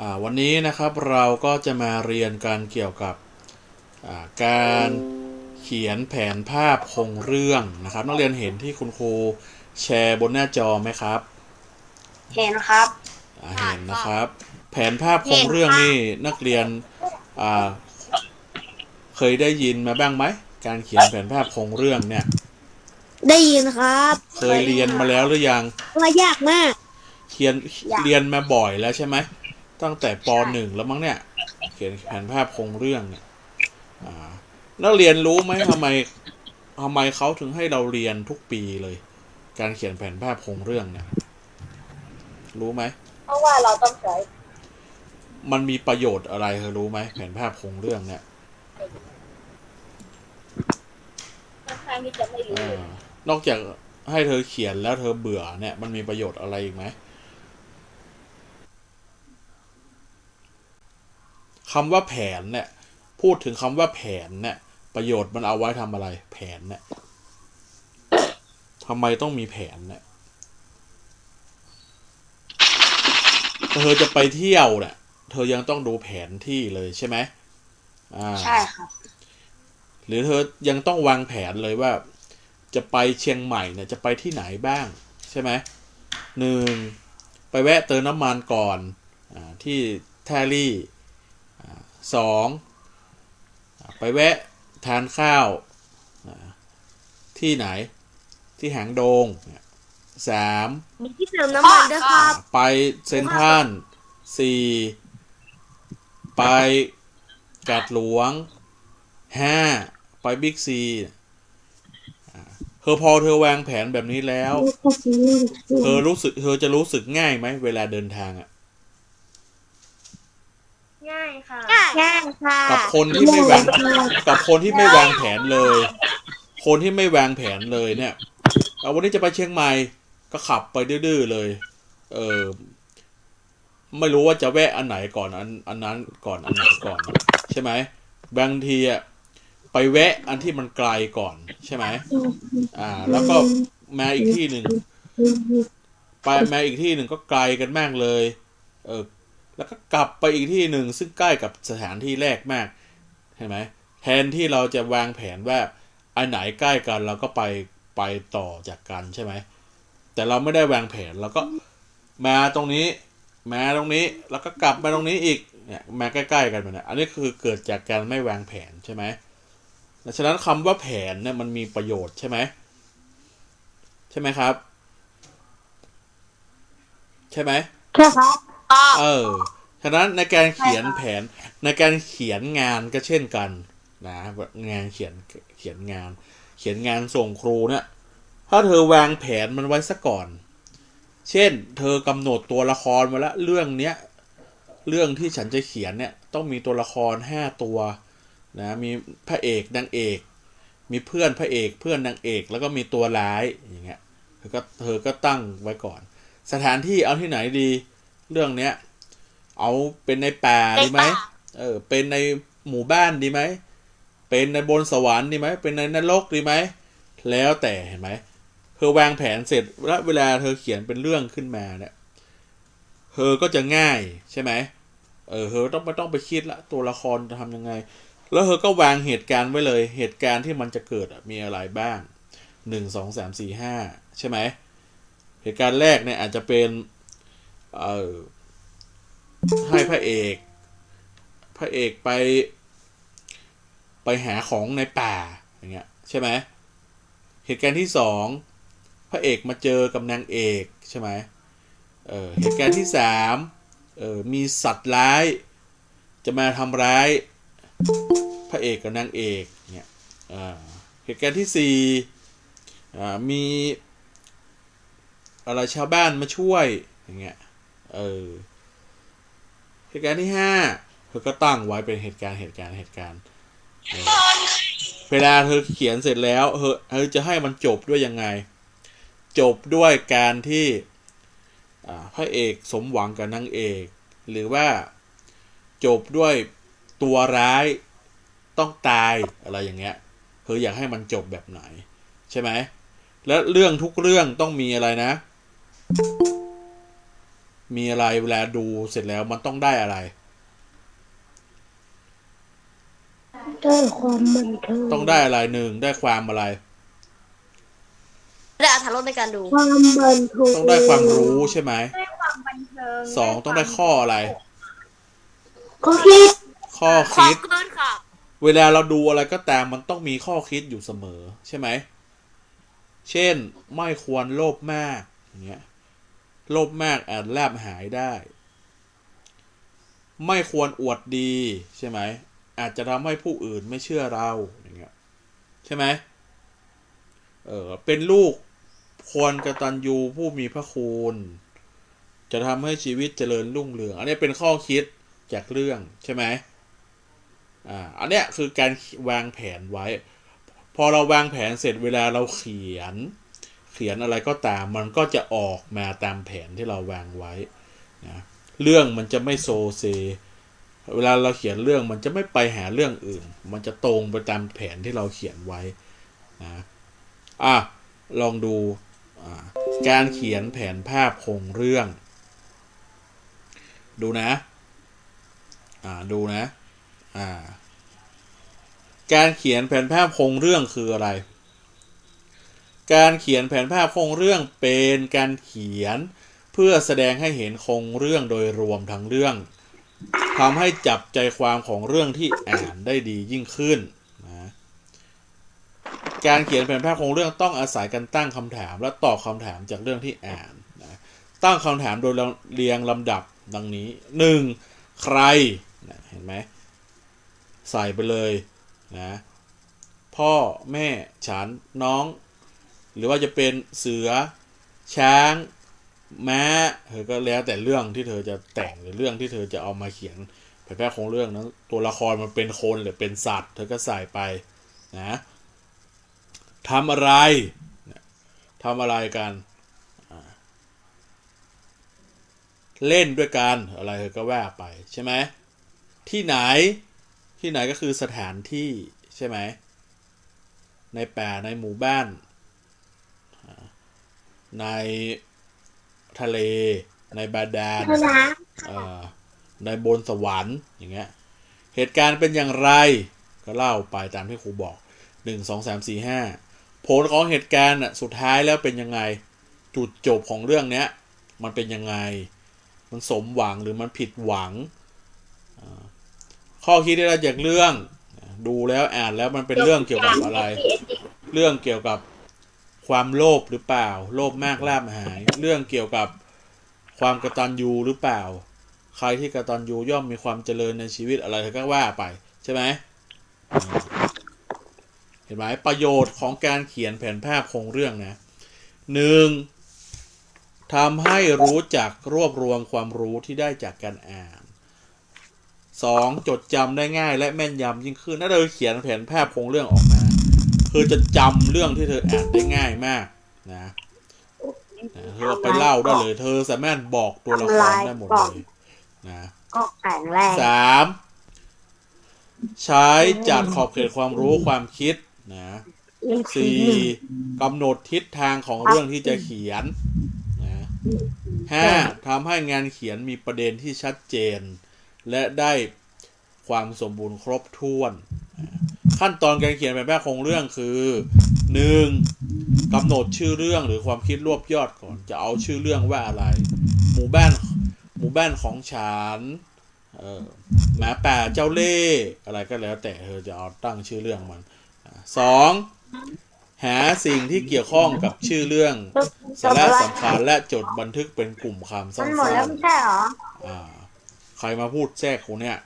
อ่าวันนี้นะครับเราก็จะมาเรียนการเกี่ยวกับอ่าการเขียนแผนภาพโครงเรื่องนะครับ นักเรียนเห็นที่คุณครูแชร์บนหน้าจอไหมครับ เห็นครับอ่าเห็นนะครับ แผนภาพโครงเรื่องนี่นักเรียนอ่าเคยได้ยินมาบ้างไหมการเขียนแผนภาพโครงเรื่องเนี่ย ได้ยินครับ เคยเรียนมาแล้วหรือยังว่ายากมากเขียนเรียนมาบ่อยแล้วใช่ไหม ตั้งแต่ปหนึ่งแล้วมั้งเนี่ย เขียนแผนภาพโครงเรื่องเนี่ยอ่านักเรียนรู้ไหมทำไมทำไมเขาถึงให้เราเรียนทุกปีเลย การเขียนแผนภาพโครงเรื่องเนี่ย รู้ไหมเพราะว่าเราต้องใช้ มันมีประโยชน์อะไรเธอรู้ไหมแผนภาพโครงเรื่องเนี่ยค่อนข้างที่จะไม่รู้เออนอกจากให้เธอเขียนแล้วเธอเบื่อเนี่ย มันมีประโยชน์อะไรอีกไหม คำว่าแผนเนี่ย พูดถึงคำว่าแผนเนี่ย ประโยชน์มันเอาไว้ทำอะไร แผนเนี่ยทำไมต้องมีแผนเนี่ยถ้าเธอจะไปเที่ยวเนี่ยเธอยังต้องดูแผนที่เลยใช่ไหมอ่าใช่ครับหรือเธอยังต้องวางแผนเลยว่า จะไปเชียงใหม่เนี่ยจะไปที่ไหนบ้าง ใช่ไหมหนึ่งไปแวะเติมน้ำมันก่อนอาที่แทรี่ อาสองอาไปแวะทานข้าวอ่าที่ไหนที่หางโดงเนี่ยสามมีที่เติมน้ำมันด้วยครับ ไปเซนทรัลสี่ไปกาดหลวงห้าไปบิ๊กซีอ่าเธอพอเธอวางแผนแบบนี้แล้ว เธอรู้สึกเธอจะรู้สึกง่ายไหมเวลาเดินทางอะ ง่ายค่ะ ง่ายค่ะกับคนที่ไม่วางกับคนที่ไม่วางแผนเลย คนที่ไม่วางแผนเลยเนี่ยเอาวันนี้จะไปเชียงใหม่ก็ขับไปดื้อๆเลย เออไม่รู้ว่าจะแวะอันไหนก่อนอันอันนั้นก่อนอันไหนก่อน ใช่ไหมบางทีอะไปแวะอันที่มันไกลก่อนใช่ไหมอ่า แล้วก็มาอีกที่หนึ่งไปมาอีกที่หนึ่งก็ไกลกันมากเลย เออ แล้วก็กลับไปอีกที่หนึ่งซึ่งใกล้กับสถานที่แรกมากเห็นไหมแทนที่เราจะวางแผนว่าอันไหนใกล้กันเราก็ไปไปต่อจากกันใช่ไหมแต่เราไม่ได้วางแผนเราก็มาตรงนี้มาตรงนี้แล้วก็กลับมาตรงนี้อีกเนี่ยมาใกล้ๆกันแบบนี้อันนี้คือเกิดจากการไม่วางแผนใช่ไหมดังฉะนั้นคำว่าแผนเนี่ยมันมีประโยชน์ใช่ไหมใช่ไหมครับ ใช่ไหมใช่ครับ เออฉะนั้นในการเขียนแผนในการเขียนงานก็เช่นกันนะงานเขียนเขียนงาน เขียนงานส่งครูเนี่ยถ้าเธอวางแผนมันไว้ซะก่อน เช่น เธอกำหนดตัวละครมาแล้วเรื่องเนี้ยเรื่องที่ฉันจะเขียนเนี่ยต้องมีตัวละครห้าตัวนะมีพระเอกนางเอก มีเพื่อนพระเอกเพื่อนนางเอก แล้วก็มีตัวร้ายอย่างเงี้ยเธอก็เธอก็ตั้งไว้ก่อน สถานที่เอาที่ไหนดี เรื่องเนี้ย เอาเป็นในป่าดีไหมในป่าเออ เป็นในหมู่บ้านดีไหม เป็นในบนสวรรค์ดีไหม เป็นในนรกดีไหม แล้วแต่เห็นไหม เธอวางแผนเสร็จแล้วเวลาเธอเขียนเป็นเรื่องขึ้นมาเนี่ย เธอก็จะง่ายใช่ไหม เออ เธอต้องไม่ต้องไปคิดละตัวละครจะทำยังไง แล้วเธอก็วางเหตุการณ์ไว้เลย เหตุการณ์ที่มันจะเกิดอะมีอะไรบ้างหนึ่งสองสามสี่ห้าใช่ไหม เหตุการณ์แรกเนี่ยอาจจะเป็น เออให้พระเอก พระเอกไป ไปหาของในป่าอย่างเงี้ยใช่ไหมเหตุการณ์ที่สองพระเอกมาเจอกับนางเอกใช่ไหมเออเหตุการณ์ที่สามเออมีสัตว์ร้าย จะมาทำร้าย พระเอกกับนางเอกเนี่ยอ่าเหตุการณ์ที่สี่มีอะไรชาวบ้านมาช่วยอย่างเงี้ย เออเหตุการณ์ที่ห้าเธอก็ตั้งไว้เป็นเหตุการณ์เหตุการณ์เหตุการณ์เวลาเธอเขียนเสร็จแล้วเธอเธอจะให้มันจบด้วยยังไง จบด้วยการที่พระเอกสมหวังกับนางเอก หรือว่าจบด้วยตัวร้ายต้องตายอะไรอย่างเงี้ยเธออยากให้มันจบแบบไหน ใช่ไหม และเรื่องทุกเรื่องต้องมีอะไรนะ มีอะไรเวลาดูเสร็จแล้วมันต้องได้อะไร ได้ความบันเทิงต้องได้อะไรหนึ่งได้ความอะไร ได้อัธรสในการดู ความบันเทิงต้องได้ความรู้ใช่ไหมได้ความบันเทิงสองต้องได้ข้ออะไร ก็คิดข้อขอคิดเกินค่ะเวลาเราดูอะไรก็ตามมันต้องมีข้อคิดอยู่เสมอใช่ไหม เช่นไม่ควรโลภมากอย่างเงี้ย โลภมากอาจลาบหายได้ ไม่ควรอวดดีใช่ไหม อาจจะทำให้ผู้อื่นไม่เชื่อเราอย่างเงี้ยใช่ไหมเออเป็นลูกควรกระตัญญูผู้มีพระคุณจะทำให้ชีวิตเจริญรุ่งเรือง อันนี้เป็นข้อคิดจากเรื่องใช่ไหมอ่า อันเนี้ยคือการวางแผนไว้ พอเราวางแผนเสร็จเวลาเราเขียน เขียนอะไรก็ตาม มันก็จะออกมาตามแผนที่เราวางไว้นะเรื่องมันจะไม่โซเซ เวลาเราเขียนเรื่องมันจะไม่ไปหาเรื่องอื่น มันจะตรงไปตามแผนที่เราเขียนไว้นะอะลองดูการเขียนแผนภาพโครงเรื่อง ดูนะอ่าดูนะอ่าการเขียนแผนภาพโครงเรื่องคืออะไร การเขียนแผนภาพโครงเรื่องเป็นการเขียน เพื่อแสดงให้เห็นโครงเรื่องโดยรวมทั้งเรื่องทำให้จับใจความของเรื่องที่อ่านได้ดียิ่งขึ้นนะการเขียนแผนภาพโครงเรื่องต้องอาศัยการตั้งคำถาม และตอบคำถามจากเรื่องที่อ่านนะตั้งคำถามโดยเรียงลำดับดังนี้หนึ่งใครนะเห็นไหมใส่ไปเลยนะพ่อแม่ฉันน้อง หรือว่าจะเป็นเสือ ช้าง ม้าเธอก็แล้วแต่เรื่องที่เธอจะแต่งหรือเรื่องที่เธอจะเอามาเขียนเผยแพร่โครงเรื่องนั้นตัวละครมันเป็นคนหรือเป็นสัตว์ เธอก็ใส่ไปนะทำอะไรทำอะไรกัน เล่นด้วยกันอะไรเธอก็ว่าไปใช่ไหมที่ไหนที่ไหนก็คือสถานที่ใช่ไหมในป่าในหมู่บ้าน ในทะเล ในบาดาลภาษาเอ่อในบนสวรรค์อย่างเงี้ย เหตุการณ์เป็นอย่างไร ก็เล่าไปตามที่ครูบอกหนึ่งสองสามสี่ห้าผลของเหตุการณ์น่ะสุดท้ายแล้วเป็นยังไง จุดจบของเรื่องเนี้ย มันเป็นยังไง มันสมหวังหรือมันผิดหวังอ่าข้อคิดที่ได้จากเรื่อง ดูแล้วอ่านแล้วมันเป็นเรื่องเกี่ยวกับอะไร เรื่องเกี่ยวกับ ความโลภหรือเปล่า โลภมากลาบหาย เรื่องเกี่ยวกับความกระตัญญูหรือเปล่า ใครที่กระตัญญูย่อมมีความเจริญในชีวิตอะไรก็ว่าไป ใช่ไหมเห็นไหมประโยชน์ของการเขียนแผนภาพโครงเรื่องนะหนึ่งทำให้รู้จักรวบรวมความรู้ที่ได้จากการอ่านสองจดจำได้ง่ายและแม่นยำยิ่งขึ้นถ้าเธอเขียนแผนภาพโครงเรื่องออก มาคือจะจำเรื่องที่เธออ่านได้ง่ายมากนะนะเธอเอาไปเล่าได้เลย เธอสามารถบอกตัวละครได้หมดเลยนะก็แข็งแรงสามใช้จัดขอบเขตความรู้ความคิดนะสี่กำหนดทิศทางของเรื่องที่จะเขียนนะห้าทำให้งานเขียนมีประเด็นที่ชัดเจน และได้ ความสมบูรณ์ครบถ้วนนะขั้นตอนการเขียนแบบแม่โครงเรื่องคือหนึ่งกำหนดชื่อเรื่องหรือความคิดรวบยอดก่อน จะเอาชื่อเรื่องว่าอะไร หมู่บ้านหมู่บ้านของฉันเออหมาป่าเจ้าเล่ห์อะไรก็แล้ว แต่เธอจะเอาตั้งชื่อเรื่องมันอะสองหาสิ่งที่เกี่ยวข้องกับชื่อเรื่องสาระสำคัญและจดบันทึกเป็นกลุ่มคำสั้มันหมดแล้วนไม่ใช่เหรอๆอ่า ใครมาพูดแทรกคนเนี้ย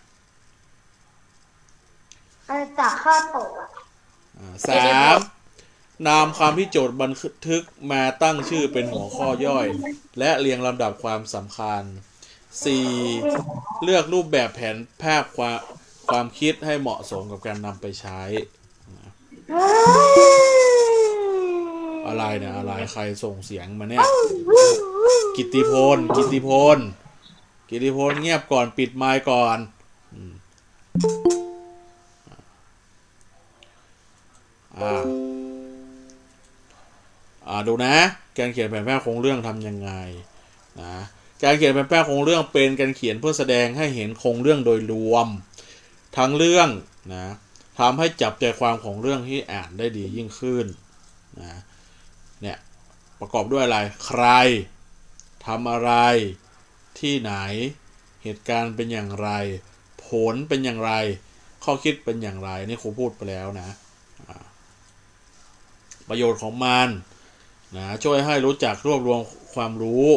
จากข้อตกอะอ่าสามนำคำที่โจทย์บันทึกมาตั้งชื่อเป็นหัวข้อย่อย และเรียงลำดับความสำคัญ 4. เลือกรูปแบบแผนภาพความความคิดให้เหมาะสมกับการนำไปใช้อะไรเนี่ยอะไรใครส่งเสียงมาเนี่ย กิตติพล กิตติพล กิตติพลเงียบก่อนปิดไมค์ก่อนอม อ่าอ่าดูนะ การเขียนแผนภาพโครงเรื่องทำยังไงนะการเขียนแผนภาพโครงเรื่องเป็นการเขียนเพื่อแสดงให้เห็นโครงเรื่องโดยรวม ทั้งเรื่องนะทำให้จับใจความของเรื่องที่อ่านได้ดียิ่งขึ้นนะเนี่ยประกอบด้วยอะไรใครทำอะไรที่ไหน เหตุการณ์เป็นอย่างไร ผลเป็นอย่างไร ข้อคิดเป็นอย่างไรนี่ครูพูดไปแล้วนะ ประโยชน์ของมันนะช่วยให้รู้จักรวบรวมความรู้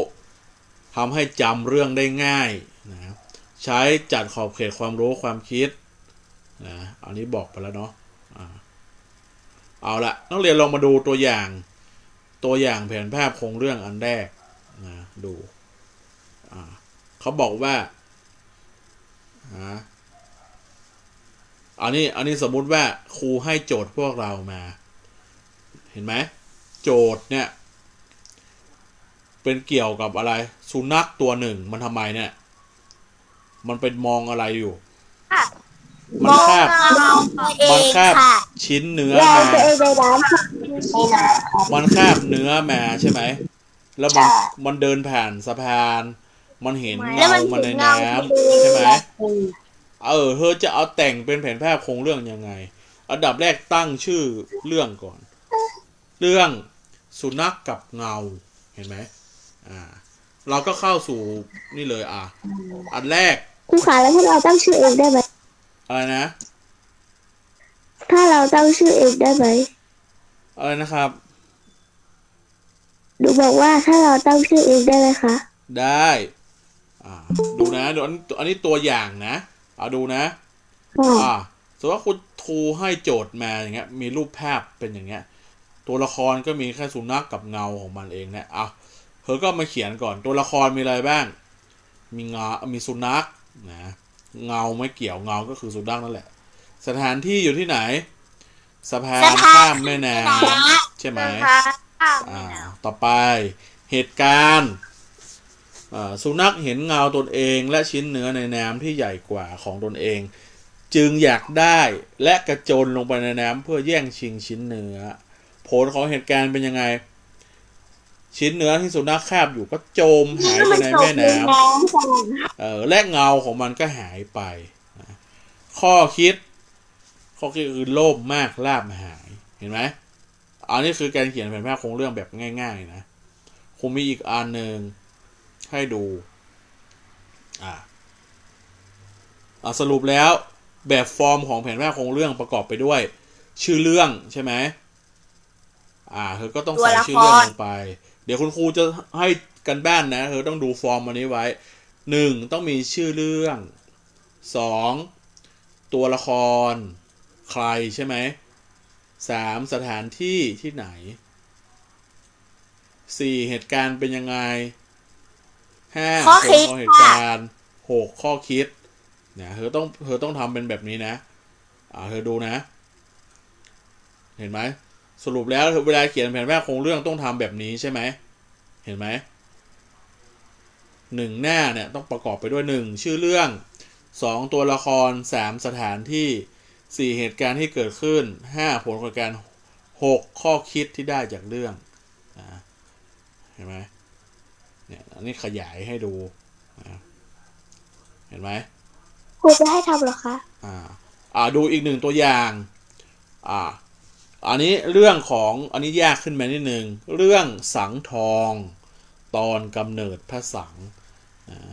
ทำให้จำเรื่องได้ง่ายนะใช้จัดขอบเขตความรู้ความคิดนะอันนี้บอกไปแล้วเนาะเอาละนักเรียนลองมาดูตัวอย่างตัวอย่างแผนภาพโครงเรื่องอันแรกนะดูเขาบอกว่าอ่าอันนี้อันนี้สมมุติว่าครูให้โจทย์พวกเรามา เห็นไหมโจทย์เนี่ย เป็นเกี่ยวกับอะไร สุนัขตัวหนึ่งมันทำไมเนี่ย มันเป็นมองอะไรอยู่ มันคาบมันคาบชิ้นเนื้อแย่มาตัวเองในน้ำในน้ำมันคาบเนื้อมาใช่ไหม แล้วมันใช่มันเดินผ่านสะพาน มันเห็นแล้วเงามันมันในเห็นน้เงาำใช่ไหมเออเธอจะเอาแต่งเป็นแผนภาพโครงเรื่องยังไง อันดับแรกตั้งชื่อเรื่องก่อน เรื่องสุนัขกกับเงาเห็นไหมอ่า เราก็เข้าสู่นี่เลยอะ อันแรกครูขาแล้วถ้าเราตั้งชื่อเองได้ไหมอะไรนะ ถ้าเราตั้งชื่อเองได้ไหมอะไรนะครับหนูบอกว่าถ้าเราตั้งชื่อเองได้ไหมคะ ได้อ่าดูนะเดี๋ยวอันอันนี้ตัวอย่างนะเอาดูนะค่ะอ่าสมมติว่าคุณครูให้โจทย์มาอย่างเงี้ย มีรูปภาพเป็นอย่างเงี้ย ตัวละครก็มีแค่สุนัขกกับเงาของมันเองเนี่ยเอาเธอก็มาเขียนก่อนตัวละครมีอะไรบ้าง มีเงา มีสุนัขนะ เงาไม่เกี่ยวเงาก็คือสุนัขนั่นแหละ สถานที่อยู่ที่ไหน สะพานข้ามแม่น้ำใช่ไหมอ่าต่อไปเหตุการณ์อ่าสุนัขเห็นเงาตนเองและชิ้นเนื้อในน้ำที่ใหญ่กว่าของตนเอง จึงอยากได้และกระโจนลงไปในน้ำเพื่อแย่งชิงชิ้นเนื้อ ผลของเหตุการณ์เป็นยังไง ชิ้นเนื้อที่สุนัขคาบอยู่ก็จมหายไปในแม่น้ำเออและเงาของมันก็หายไปนะข้อคิด ข้อคิดคือโลภมากลาบหายเห็นไหมอันนี้คือการเขียนแผนภาพโครงเรื่องแบบง่ายๆนะคงมีอีกอันหนึ่งให้ดู อ่าอ่าสรุปแล้วแบบฟอร์มของแผนภาพโครงเรื่องประกอบไปด้วย ชื่อเรื่องใช่ไหม อ่า เธอก็ต้องใส่ชื่อเรื่องลงไป เดี๋ยวคุณครูจะให้กันบ้านนะ เธอต้องดูฟอร์มอันนี้ไว้หนึ่งต้องมีชื่อเรื่องสองตัวละคร ใครใช่ไหมสามสถานที่ที่ไหนสี่เหตุการณ์เป็นยังไงห้าข้อคิดผลของเหตุการณ์หกข้อคิดเนี่ยเธอต้องเธอต้องทำเป็นแบบนี้นะ อ่าเธอดูนะ เห็นไหม สรุปแล้วเวลาเขียนแผนแม่โครงเรื่องต้องทำแบบนี้ใช่ไหม เห็นไหมหนึ่งหน้าเนี่ยต้องประกอบไปด้วยหนึ่งชื่อเรื่องสองตัวละครสามสถานที่สี่เหตุการณ์ที่เกิดขึ้นห้าผลของการหกข้อคิดที่ได้จากเรื่องนะเห็นไหมเนี่ยอันนี้ขยายให้ดูนะเห็นไหมครูจะให้ทำเหรอคะอ่าอ่าดูอีกหนึ่งตัวอย่าง อ่า อันนี้เรื่องของอันนี้ยากขึ้นมานิดนึงเรื่องสังทองตอนกำเนิดพระสังอ่า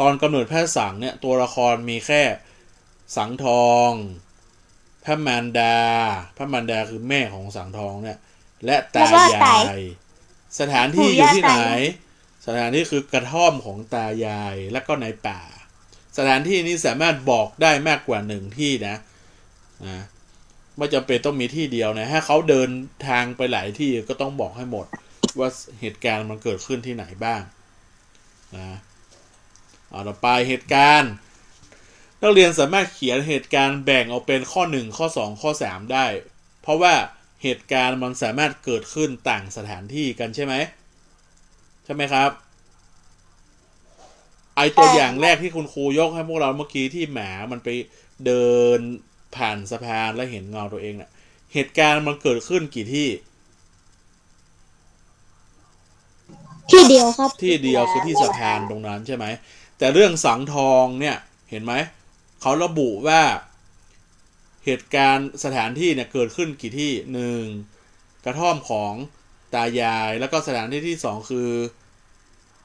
ตอนกำเนิดพระสังเนี่ยตัวละครมีแค่สังทอง พระมารดา พระมารดาคือแม่ของสังทองเนี่ยและตาแล้วก็ยไต่ายสถานที่อยู่ที่ไหน สถานที่คือกระท่อมของตายายและก็ในป่า สถานที่นี้สามารถบอกได้มากกว่าหนึ่งที่นะนะ ไม่จำเป็นต้องมีที่เดียวนะถ้าเขาเดินทางไปหลายที่ก็ต้องบอกให้หมด ว่าเหตุการณ์มันเกิดขึ้นที่ไหนบ้างนะเอาต่อไปเหตุการณ์นักเรียนสามารถเขียนเหตุการณ์แบ่งออกเป็นข้อ 1 ข้อ 2 ข้อ 3 ได้ เพราะว่าเหตุการณ์มันสามารถเกิดขึ้นต่างสถานที่กันใช่ไหมใช่ไหมครับไอตัวอย่างแรกที่คุณครูยกให้พวกเราเมื่อกี้ที่หมามันไปเดิน ผ่านสะพานแล้วเห็นเงาตัวเองเนะ่ะเหตุการณ์มันเกิดขึ้นกี่ที่ ที่เดียวครับที่เดียวคือที่สะพานตรงนั้นใช่ไหม แต่เรื่องสังทองเนี่ยเห็นไหมเขาระบุว่าเหตุการณ์สถานที่เนี่ยเกิดขึ้นกี่ที่หนึ่งกระท่อมของตายายแล้วก็สถานที่ที่สองคือ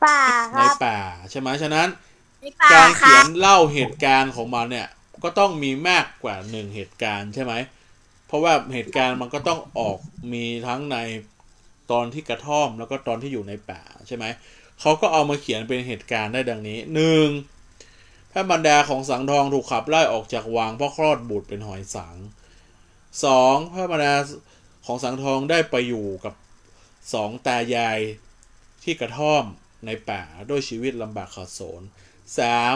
ป่าคในรับป่าใช่ไหมฉะนั้น ในป่าการคเขีรัยบนเล่าเหตุการณ์ของมันเนี่ย ก็ต้องมีมากกว่าหนึ่งเหตุการณ์ใช่ไหม เพราะว่าเหตุการณ์มันก็ต้องออกมีทั้งในตอนที่กระท่อมแล้วก็ตอนที่อยู่ในป่าใช่ไหม เขาก็เอามาเขียนเป็นเหตุการณ์ได้ดังนี้หนึ่งพระบรรดาของสังทองถูกขับไล่ออกจากวังเพราะคลอดบุตรเป็นหอยสังสองพระบรรดาของสังทองได้ไปอยู่กับสองตายายที่กระท่อมในป่าด้วยชีวิตลำบากขัดสนสาม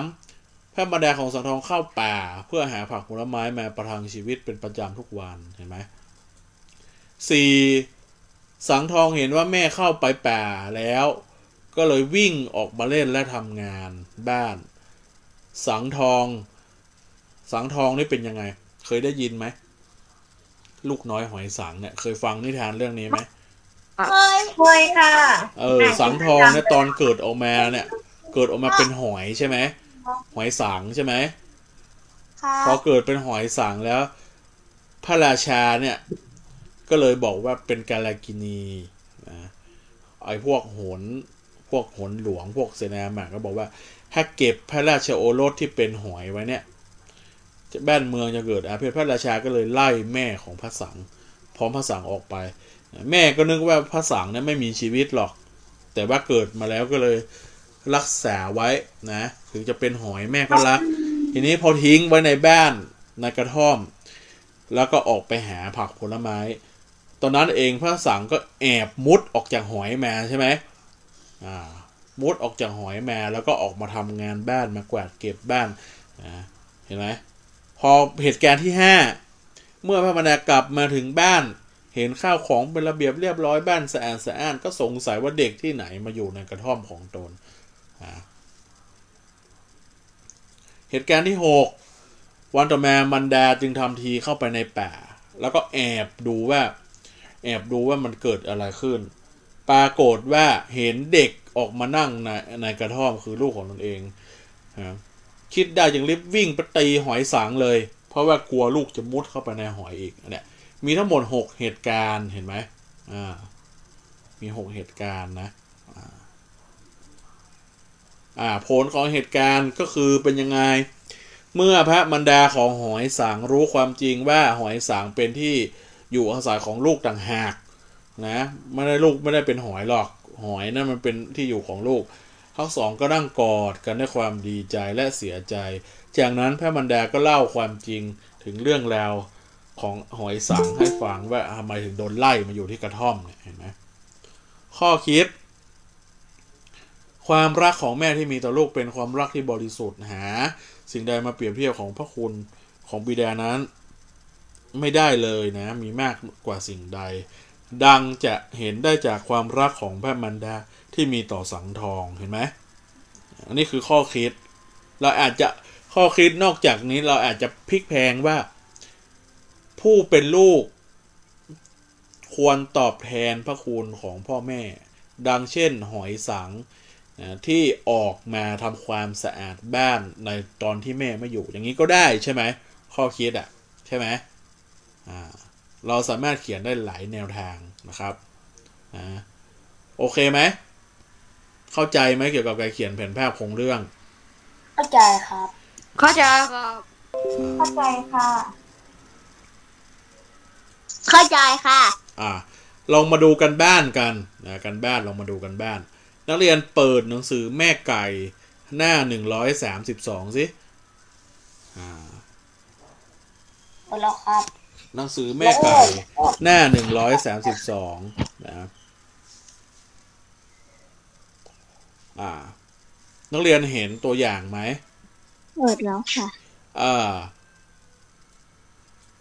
พระบรรดาของสังทองเข้าป่า เพื่อหาผักผลไม้มาประทังชีวิตเป็นประจำทุกวันเห็นไหมสี่สังทองเห็นว่าแม่เข้าไปป่าแล้ว ก็เลยวิ่งออกมาเล่นและทำงานบ้าน สังทอง สังทองนี่เป็นยังไง เคยได้ยินไหมลูกน้อยหอยสังเนี่ยเคยฟังนิทานเรื่องนี้ไหมเคยเคยค่ะ เออ สังทองเนี่ยตอนเกิดออกมาเนี่ย เกิดออกมาเป็นหอยใช่ไหม หอยสังใช่ไหมพอเกิดเป็นหอยสังแล้ว พระราชาเนี่ย ก็เลยบอกว่าเป็นกาลากินีนะไอ้พวกโหนพวกโหนหลวงพวกเสนาหมากก็บอกว่า ถ้าเก็บพระราชโอรสที่เป็นหอยไว้เนี่ยจะบ้านเมืองจะเกิดอาเพศพระราชาก็เลยไล่แม่ของพระสังพร้อมพระสังออกไป แม่ก็นึกว่าพระสังเนี่ยไม่มีชีวิตหรอก แต่ว่าเกิดมาแล้วก็เลย รักษาไว้นะถึงจะเป็นหอยแม่ก็รัก ทีนี้พอทิ้งไว้ในบ้านในกระท่อม แล้วก็ออกไปหาผักผลไม้ ตอนนั้นเองพระสังก็แอบมุดออกจากหอยมาใช่ไหมอ่ามุดออกจากหอยมาแล้วก็ออกมาทำงานบ้านมากวาดเก็บบ้านนะเห็นไหมพอเหตุการณ์ที่ห้าเมื่อพระมรรดากลับมาถึงบ้าน เห็นข้าวของเป็นระเบียบเรียบร้อยบ้านสะอาดสะอ้านก็สงสัยว่าเด็กที่ไหนมาอยู่ในกระท่อมของตน เหตุการณ์ที่หกวันต่อมามันดาจึงทำทีเข้าไปในป่า แล้วก็แอบดูว่า แอบดูว่ามันเกิดอะไรขึ้น ปรากฏว่าเห็นเด็กออกมานั่งในในกระท่อมคือลูกของตนเองคิดได้จึงรีบวิ่งไปตีหอยสังเลย เพราะว่ากลัวลูกจะมุดเข้าไปในหอยอีกเนี่ยมีทั้งหมดหกเหตุการณ์เห็นไหมอ่ามีหกเหตุการณ์นะ อ่าผลของเหตุการณ์ก็คือเป็นยังไง เมื่อพระมารดาของหอยสังรู้ความจริงว่าหอยสังเป็นที่อยู่อาศัยของลูกต่างหากนะไม่ได้ลูกไม่ได้เป็นหอยหรอกหอยนั่นมันเป็นที่อยู่ของลูกทั้งสองก็นั่งกอดกันด้วยความดีใจและเสียใจ จากนั้นพระมันดาก็เล่าความจริงถึงเรื่องราวของหอยสังให้ฟังว่าทำไมถึงโดนไล่มาอยู่ที่กระท่อมเนี่ยเห็นไหมข้อคิด ความรักของแม่ที่มีต่อลูกเป็นความรักที่บริสุทธิ์หา สิ่งใดมาเปรียบเทียบของพระคุณของบิดานั้น ไม่ได้เลยนะ มีมากกว่าสิ่งใด ดังจะเห็นได้จากความรักของพระมันดาที่มีต่อสังทองเห็นไหมอันนี้คือข้อคิด เราอาจจะข้อคิดนอกจากนี้เราอาจจะพลิกแพงว่า ผู้เป็นลูก ควรตอบแทนพระคุณของพ่อแม่ ดังเช่น หอยสัง นะที่ออกมาทำความสะอาดบ้านในตอนที่แม่ไม่อยู่ อย่างนี้ก็ได้ใช่ไหมข้อคิดอะ่ะใช่ไหมอ่าเราสามารถเขียนได้หลายแนวทางนะครับอ่าโอเคไหมเข้าใจไหมเกี่ยวกับการเขียนแผนภาพโครงเรื่อง เข้าใจครับ เข้าใจครับ เข้าใจค่ะ เข้าใจค่ะ อ่าลองมาดูกันบ้านกันนะกันบ้านลองมาดูกันบ้าน นักเรียนเปิดหนังสือแม่ไก่หน้าหนึ่งร้อยสามสิบสองสิอ่าหมดแล้วครับ หนังสือแม่ไก่หน้าหนึ่งร้อยสามสิบสองนะครับอ่า นักเรียนเห็นตัวอย่างไหมเปิดแล้วค่ะอ่า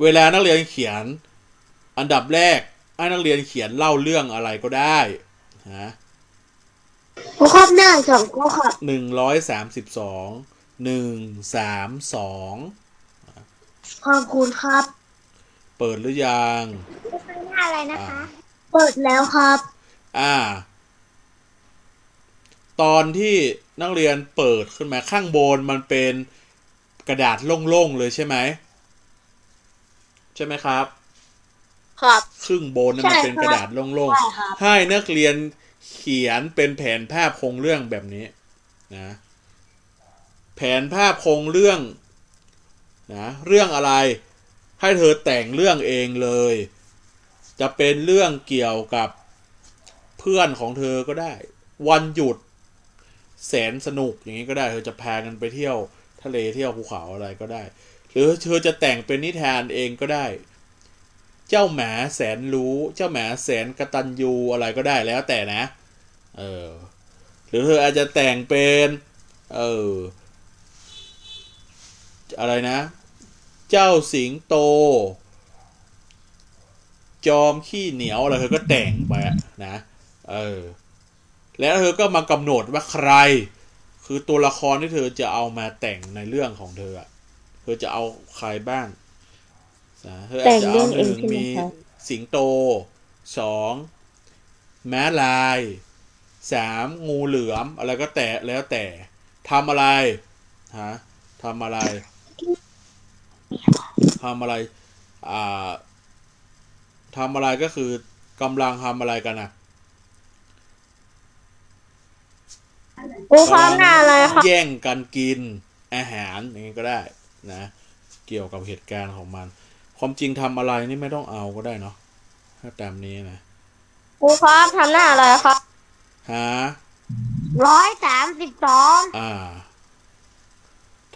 เวลานักเรียนเขียน อันดับแรกให้นักเรียนเขียนเล่าเรื่องอะไรก็ได้นะ ครูครับหน้าสองครูครับหนึ่งร้อยสามสิบสองหนึ่งสามสองขอบคุณครับ เปิดหรือยังหน้าอะไรนะอ่าเปิดแล้วครับ อ่า ตอนที่นักเรียนเปิดขึ้นมาข้างบนมันเป็นกระดาษโล่งๆเลยใช่ไหมใช่ไหมครับ ครับ ครึ่งบนนั้นมันใช่เป็นครับกระดาษโล่งใช่ครับๆให้นักเรียน เขียนเป็นแผนภาพโครงเรื่องแบบนี้นะแผนภาพโครงเรื่องนะเรื่องอะไรให้เธอแต่งเรื่องเองเลย จะเป็นเรื่องเกี่ยวกับเพื่อนของเธอก็ได้ วันหยุดแสนสนุกอย่างนี้ก็ได้เธอจะพากันไปเที่ยวทะเลเที่ยวภูเขาอะไรก็ได้ หรือเธอจะแต่งเป็นนิทานเองก็ได้ เจ้าหมาแสนรู้ เจ้าหมาแสนกระตัญญูอะไรก็ได้แล้วแต่นะ เออ หรือเธออาจจะแต่งเป็น เออ อะไรนะ เจ้าสิงโต จอมขี้เหนียวอะไรเธอก็แต่งไปนะ เออ แล้วเธอก็มากำหนดว่าใคร คือตัวละครที่เธอจะเอามาแต่งในเรื่องของเธออะเธอจะเอาใครบ้าง นะเธออาจจะเอาหนึ่งมีสิงโตสองม้าลายสามงูเหลือม อะไรก็แต่แล้วแต่ทำอะไรฮะทำอะไรทำอะไร อ่าทำอะไรก็คือกำลังทำอะไรกันอะกูพร้อมหน้าอะไรครับแย่งกันกินอาหารอย่างนี้ก็ได้นะ เกี่ยวกับเหตุการณ์ของมัน ความจริงทำอะไรนี่ไม่ต้องเอาก็ได้เนาะถ้าตามนี้นะกูพร้อมทำหน้าอะไรครับหาร้อยสามสิบสองอ่า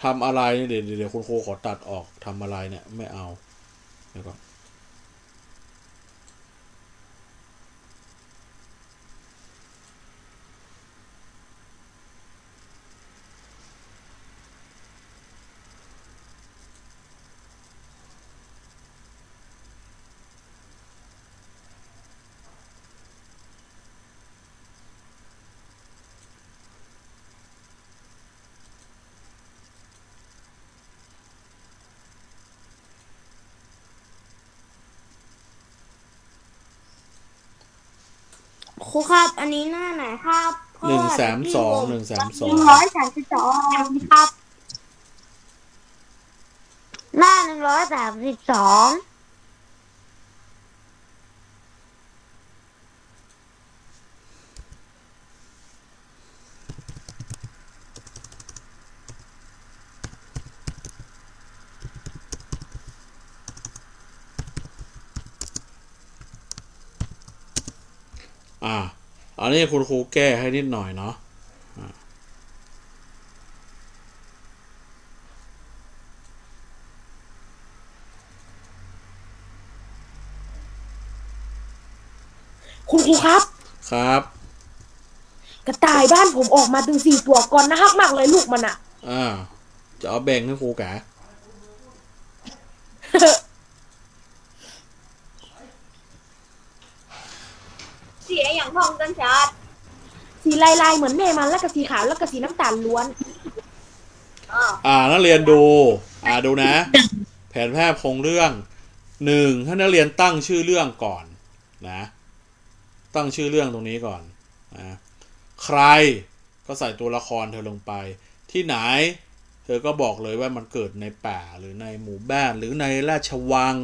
ทำอะไรเนี่ยเดี๋ยวเดี๋ยวคุณครูขอตัดออกทำอะไรเนี่ย ไม่เอาเดี๋ยวก่อน อันนี้หน้าไหนครับหนึ่งสามสองหนึ่งสามสองร้อยสามสิบสองครับ หน้าหนึ่งร้อยสามสิบสอง อ่า อันนี้คุณครูแก้ให้นิดหน่อยเนาะคุณครูครับ ครับ กระต่ายบ้านผมออกมาถึงสี่ตัวก่อนนะฮักมากเลยลูกมันอะอ่าจะเอาแบ่งให้ครูกะ เสียอย่างทองกันชัด สี ลายลายๆเหมือนแม่มันแล้วก็สีขาวแล้วก็สีน้ำตาลล้วน อ่านักเรียนดู อ่าดูนะ แผนภาพโครงเรื่องหนึ่งให้นักเรียนตั้งชื่อเรื่องก่อนนะ ตั้งชื่อเรื่องตรงนี้ก่อนนะใครก็ใส่ตัวละครเธอลงไป ที่ไหน เธอก็บอกเลยว่ามันเกิดในป่าหรือในหมู่บ้านหรือในราชวัง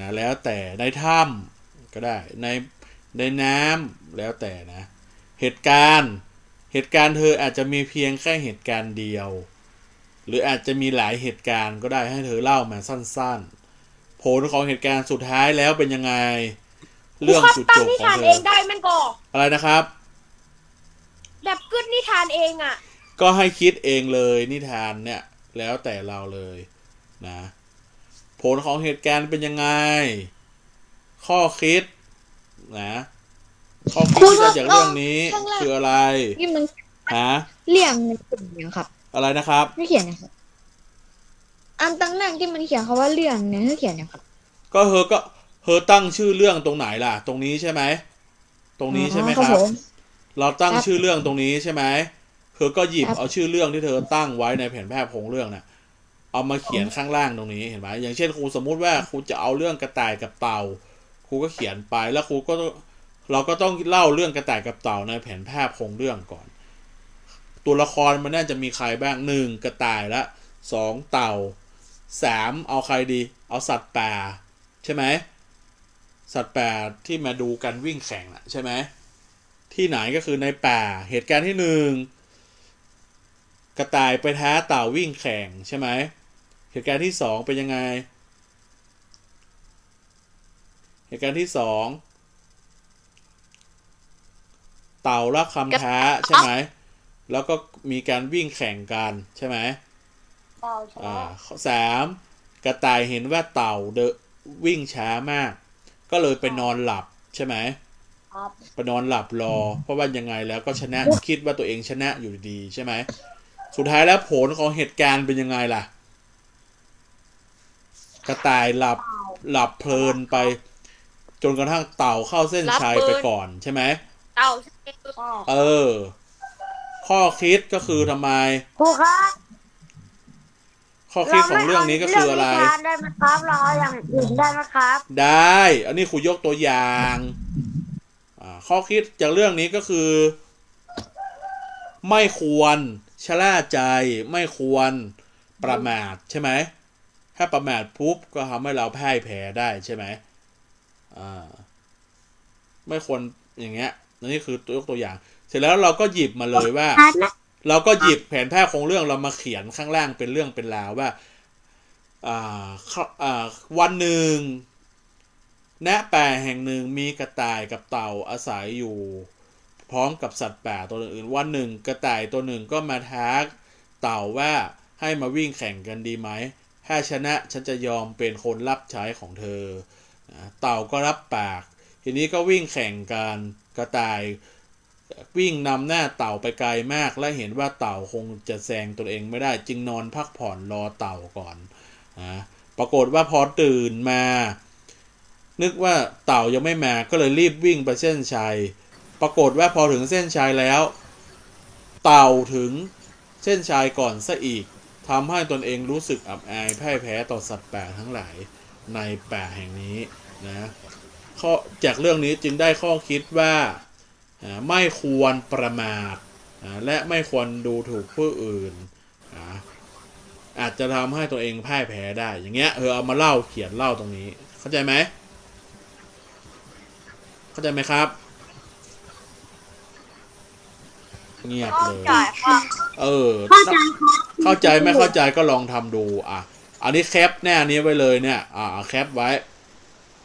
นะแล้วแต่ในถ้ำก็ได้ในในน้ำแล้วแต่นะ เหตุการณ์ เหตุการณ์เธออาจจะมีเพียงแค่เหตุการณ์เดียว หรืออาจจะมีหลายเหตุการณ์ก็ได้ให้เธอเล่ามาสั้นๆ ผลของเหตุการณ์สุดท้ายแล้วเป็นยังไง เรื่องครูครับจุดตั้จงบนิของทานเธเอองได้มันก็อะไรนะครับแบบกึดนิทานเองอะก็ให้คิดเองเลยนิทานเนี่ย แล้วแต่เราเลยนะ ผลของเหตุการณ์เป็นยังไง ข้อคิดนะ ข้อคิดที่ได้จากเรื่องนี้คืออะไรนี่มันฮะเลี่ยงมันเป็นอย่างครับ อะไรนะครับ ไม่เขียนนะครับอันตั้งแรกที่มันเขียนคำว่าเลี่ยงเนี่ยให้เขียนนะครับ ก็เธอก็เธอตั้งชื่อเรื่องตรงไหนล่ะ ตรงนี้ใช่ไหมตรงนี้ใช่ไหมอ๋อคครัรับบผมเราตั้งครับชื่อเรื่องตรงนี้ใช่ไหมเธอก็หยิบครับ เอาชื่อเรื่องที่เธอตั้งไว้ในแผนภาพโครงเรื่องน่ะ เอามาเขียนข้างล่างตรงนี้เห็นไหมอย่างเช่นครูสมมุติว่าครูจะเอาเรื่องกระต่ายกับเต่าครูก็เขียนไปแล้วครูก็ เราก็ต้องเล่าเรื่องกระต่ายกับเต่าในแผนภาพโครงเรื่องก่อน ตัวละครมันน่าจะมีใครบ้างหนึ่งกระต่ายละสองเต่าสามเอาใครดี เอาสัตว์ป่าใช่ไหมสัตว์ป่าที่มาดูกันวิ่งแข่งน่ะใช่ไหมที่ไหนก็คือในป่าเหตุการณ์ที่หนึ่งกระต่ายไปท้าเต่าวิ่งแข่งใช่ไหมเหตุการณ์ที่สองเป็นยังไง เหตุการณ์ที่สอง เต่ารับคำท้าใช่ไหมแล้วก็มีการวิ่งแข่งกันใช่ไหมเต่าชอ่านะข้อสามกระต่ายเห็นว่าเต่าเดนวิ่งช้ามาก ก็เลยไปนอนหลับใช่ไหมครับไปนอนหลับรอ เพราะว่ายังไงแล้วก็ชนะคิดว่าตัวเองชนะอยู่ดีใช่ไหมสุดท้ายแล้วผลของเหตุการณ์เป็นยังไงล่ะ กระต่ายหลับหลับเพลินไป จนกระทั่งเต่าเข้าเส้นชัยไปก่อนใช่ไหม เต่าใช่เออ ข้อคิดก็คือทำไม ครูครับข้อคิดของเรื่องนี้ก็คืออะไร เงนิทานได้ไหมครับเราเอาอย่างอื่นได้ไหมครับ ได้ อันนี้ครูยกตัวอย่างอ่าข้อคิดจากเรื่องนี้ก็คือ ไม่ควรชะล่าใจ ไม่ควรประมาทใช่ไหม ถ้าประมาทปุ๊บก็ทำให้เราพ่ายแพ้ได้ใช่ไหมอ่า ไม่ควรอย่างเงี้ยอั นนี้คือตัวยกตัวอย่าง เสร็จแล้วเราก็หยิบมาเลยว่า เราก็หยิบแผนแพร่ของเรื่องเรามาเขียนข้างล่างเป็นเรื่องเป็นราวว่าอ่าเข้าอ่าวันหนึ่งณป่าแห่งหนึ่งมีกระต่ายกับเต่าอาศัยอยู่ พร้อมกับสัตว์ป่าตัวอื่นๆ วันหนึ่งกระต่ายตัวหนึ่งก็มาท้าเต่าว่าให้มาวิ่งแข่งกันดีไหม ถ้าชนะฉันจะยอมเป็นคนรับใช้ของเธอนะเต่าก็รับปาก ทีนี้ก็วิ่งแข่งกันกระต่ายวิ่งนำหน้าเต่าไปไกลมาก และเห็นว่าเต่าคงจะแซงตัวเองไม่ได้จึงนอนพักผ่อนรอเต่าก่อนนะปรากฏว่าพอตื่นมา นึกว่าเต่ายังไม่มาก็เลยรีบวิ่งไปเส้นชัย ปรากฏว่าพอถึงเส้นชัยแล้ว เต่าถึงเส้นชัยก่อนซะอีกทำให้ตนเองรู้สึกอับอายแพ่ายแพ้ต่อสัตว์ป่าทั้งหลายในป่าแห่งนี้นะ ข้อจากเรื่องนี้จึงได้ข้อคิดว่าอ่าไม่ควรประมาทอ่าและไม่ควรดูถูกผู้อื่นอ่าอาจจะทำให้ตัวเองพ่ายแพ้ได้ อย่างเงี้ยเออเอามาเล่าเขียนเล่าตรงนี้ เข้าใจไหมเข้าใจไหมครับ เงียบเลยจ่ายค่ะเออ เข้าใจไม่เข้าใจก็ลองทำดู อะ อันนี้แคปแน่นี้ไว้เลยเนี่ย อ่าเอาแคปไว้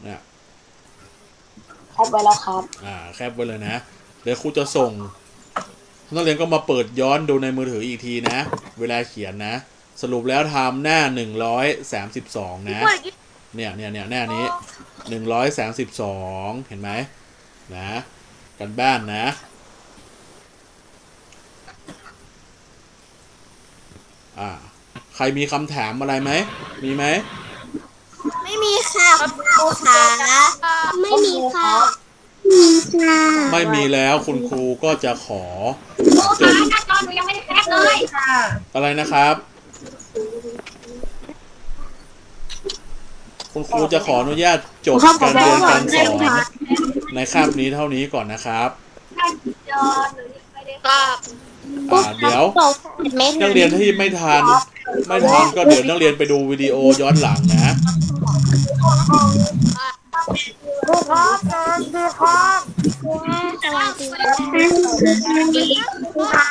เนี่ย ครบไว้แล้วครับ อ่าแคปไว้เลยนะ เดี๋ยวครูจะส่งนักเรียนก็มาเปิดย้อนดูในมือถืออีกทีนะ เวลาเขียนนะ สรุปแล้วทำหน้าหนึ่งร้อยสามสิบสองนะ เนี่ยเนี่ยเนี่ยหน้านี้หนึ่งร้อยสามสิบสองเห็นไหมนะ กันบ้านนะอ่าใครมีคำถามอะไรไหม มีไหมไม่มีค่ะครูขาไม่มีค่ะไม่มีแล้วคุณครูก็จะขอครูขาหน้าจอหนูยังไม่ได้แคปเลยค่ะอะไรนะครับ คุณครูจะขออนุญาตจบการเรียนการสอนในคาบนี้เท่านี้ก่อนนะครับหน้าจอหนูยังไม่ได้ครับอ่าเดี๋ยวนักเรียนที่ไม่ทันไม่ทันก็เดี๋ยวนักเรียนไปดูวิดีโอย้อนหลังนะ ครูครับสวัสดีครับสวัสดีค่ะ